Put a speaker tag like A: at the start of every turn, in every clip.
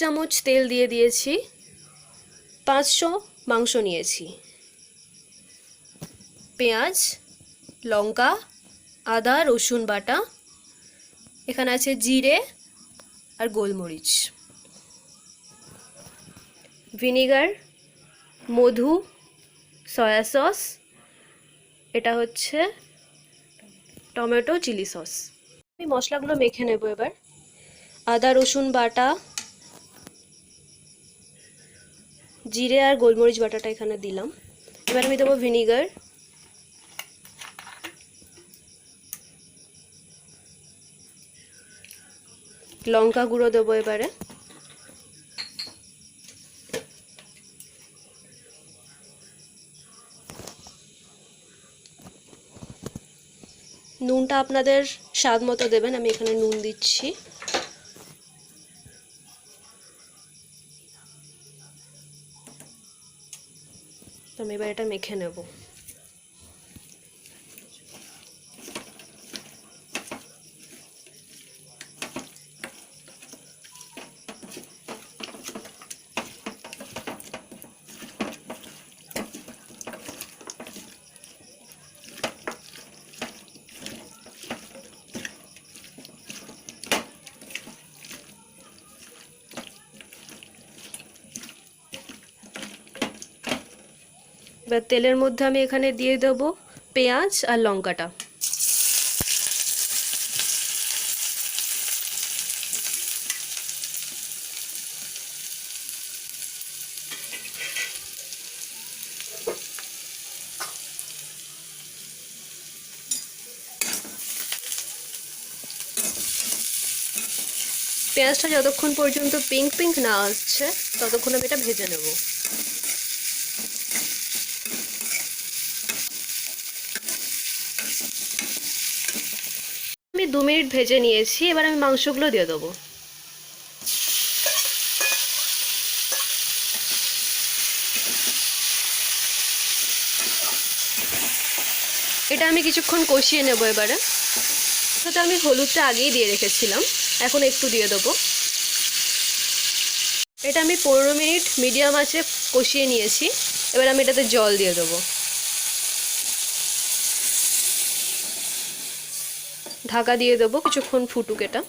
A: চামচ তেল দিয়ে দিয়েছি। পাঁচশো মাংস নিয়েছি। পেঁয়াজ, লঙ্কা, আদা, রসুন বাটা, এখানে আছে জিরে আর গোলমরিচ। ভিনিগার, মধু, সয়া সস, এটা হচ্ছে টমেটো চিলি সস। আমি মশলাগুলো মেখে নেব এবার। আদা, রসুন বাটা, জিরে আর গোলমরিচ বাটাটা এখানে দিলাম। এবার আমি দেবো ভিনিগার। লঙ্কা গুঁড়ো দেবো এবারে। নুনটা আপনাদের স্বাদ মতো দেবেন, আমি এখানে নুন দিচ্ছি। তো আমি এবার এটা মেখে নেব। এবার তেলের মধ্যে আমি এখানে দিয়ে দেব পেঁয়াজ আর লঙ্কাটা। পেঁয়াজটা যতক্ষণ পর্যন্ত পিঙ্ক পিঙ্ক না আসছে, ততক্ষণ আমি এটা ভেজে নেব। আমি দু মিনিট ভেজে নিয়েছি, এবার আমি মাংসগুলো দিয়ে দেবো। এটা আমি কিছুক্ষণ কষিয়ে নেব এবারে। সাথে আমি হলুদটা আগেই দিয়ে রেখেছিলাম, এখন একটু দিয়ে দেবো। এটা আমি পনেরো মিনিট মিডিয়াম আছে কষিয়ে নিয়েছি, এবার আমি এটাতে জল দিয়ে দেবো। ঢাকা দিয়ে দেবো, কিছুক্ষণ ফুটুক এটা।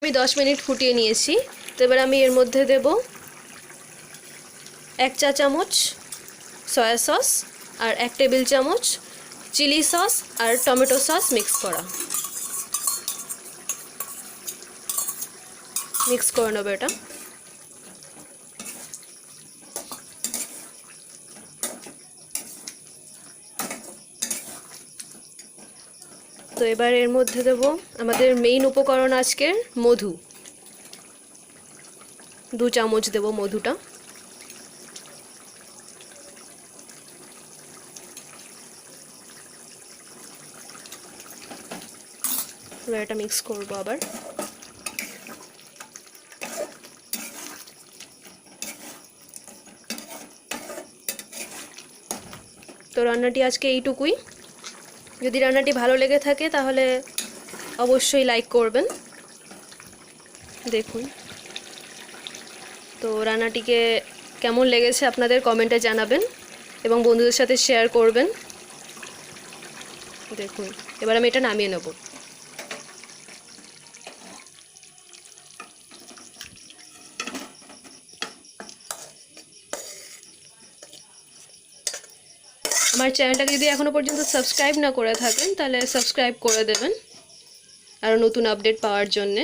A: আমি দশ মিনিট ফুটিয়ে নিয়েছি, তো এবার আমি এর মধ্যে দেব এক চা চামচ সয়া সস আর এক টেবিল চামচ চিলি সস আর টমেটো সস মিক্স করা। মিক্স করে নেব এটা। তো এবার এর মধ্যে দেব আমাদের মেইন উপকরণ আজকের মধু। দু চামচ দেব মধুটা। এটা মিক্স করব আবার। তো রান্নাটি আজকে এইটুকুই। যদি রান্নাটি ভালো লেগে থাকে, তাহলে অবশ্যই লাইক করবেন। দেখুন। তো রান্নাটিকে কেমন লেগেছে আপনাদের কমেন্টে জানাবেন এবং বন্ধুদের সাথে শেয়ার করবেন। দেখুন, এবার আমি এটা নামিয়ে নেব। আমার চ্যানেলটাকে যদি এখনও পর্যন্ত সাবস্ক্রাইব না করে থাকেন, তাহলে সাবস্ক্রাইব করে দেবেন। আরও নতুন আপডেট পাওয়ার জন্যে।